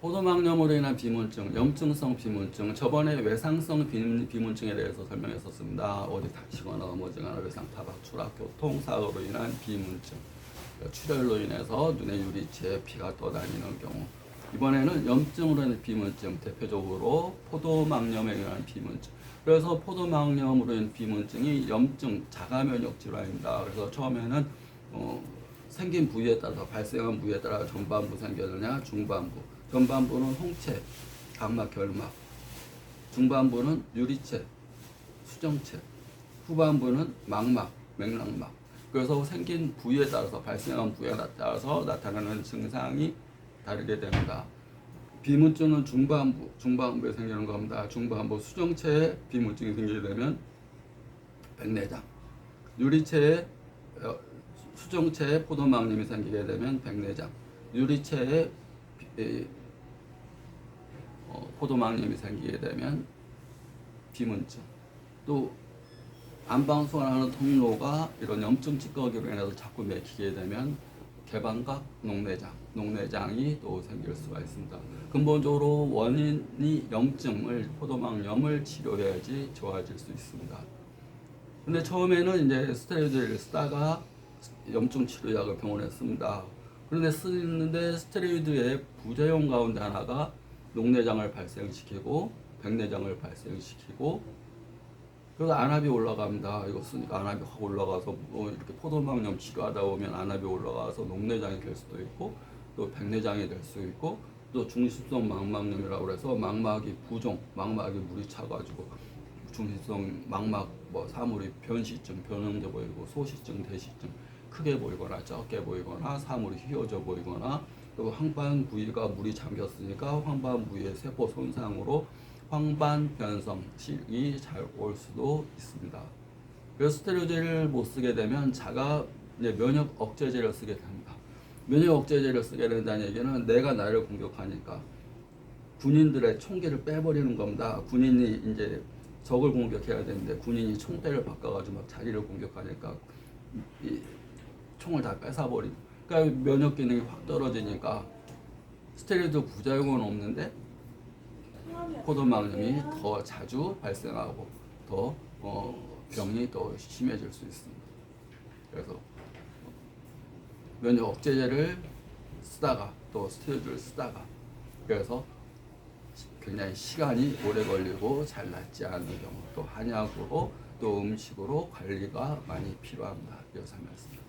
포도막염으로 인한 비문증, 염증성 비문증, 저번에 외상성 비, 비문증에 대해서 설명했었습니다. 어디 다치거나 넘어지거나 외상 타박, 추락, 교통, 사고로 인한 비문증, 출혈로 인해서 눈에 유리체, 피가 떠다니는 경우. 이번에는 염증으로 인한 비문증, 대표적으로 포도막염에 의한 비문증. 그래서 포도막염으로 인한 비문증이 염증, 자가면역 질환입니다. 그래서 처음에는 어, 생긴 부위에 따라서 발생한 부위에 따라 전반부 생겼느냐, 중반부. 전반부는 홍채, 각막, 결막. 중반부는 유리체, 수정체. 후반부는 망막, 맥락막. 그래서 생긴 부위에 따라서 발생한 부위에 따라서 나타나는 증상이 다르게 됩니다. 비문증은 중반부, 중반부에 생기는 겁니다. 중반부 수정체에 비문증이 생기게 되면 백내장, 유리체에 어, 수정체에 포도막염이 생기게 되면 백내장, 유리체에 포도막염이 생기게 되면 비문증, 또 안방소환하는 통로가 이런 염증 찌꺼기로 인해서 자꾸 맥히게 되면 개방각 녹내장, 녹내장이 또 생길 수가 있습니다. 근본적으로 원인이 염증을 포도막염을 치료해야지 좋아질 수 있습니다. 근데 처음에는 이제 스테로이드를 쓰다가 염증 치료약을 병원에 씁니다. 그런데 쓰는데 스테로이드의 부작용 가운데 하나가 녹내장을 발생시키고 백내장을 발생시키고 그래서 안압이 올라갑니다. 이거 쓰니까 안압이 확 올라가서 뭐 이렇게 포도막 염 치료하다 보면 안압이 올라가서 녹내장이 될 수도 있고 또 백내장이 될 수 있고 또 중심성 망막염이라고 그래서 망막이 부종, 망막이 물이 차가지고 중심성 망막 뭐 사물이 변시증, 변형돼 보이고 소시증, 대시증 크게 보이거나 적게 보이거나 사물이 휘어져 보이거나 그리고 황반 부위가 물이 잠겼으니까 황반 부위의 세포 손상으로 황반 변성 실이 잘 올 수도 있습니다. 그래서 스테로이드를 못 쓰게 되면 자가 면역 억제제를 쓰게 됩니다. 면역 억제제를 쓰게 된다는 얘기는 내가 나를 공격하니까 군인들의 총기를 빼버리는 겁니다. 군인이 이제 적을 공격해야 되는데 군인이 총대를 바꿔가지고 막 자기를 공격하니까 이 총을 다 뺏어버리고 그러니까 면역 기능이 확 떨어지니까 스테로이드 부작용은 없는데 포도막염이 더 자주 발생하고 더 어, 병이 더 심해질 수 있습니다. 그래서 면역 억제제를 쓰다가 또 스테로이드를 쓰다가 그래서 굉장히 시간이 오래 걸리고 잘 낫지 않는 경우 또 한약으로 또 음식으로 관리가 많이 필요합니다. 이어서 말씀.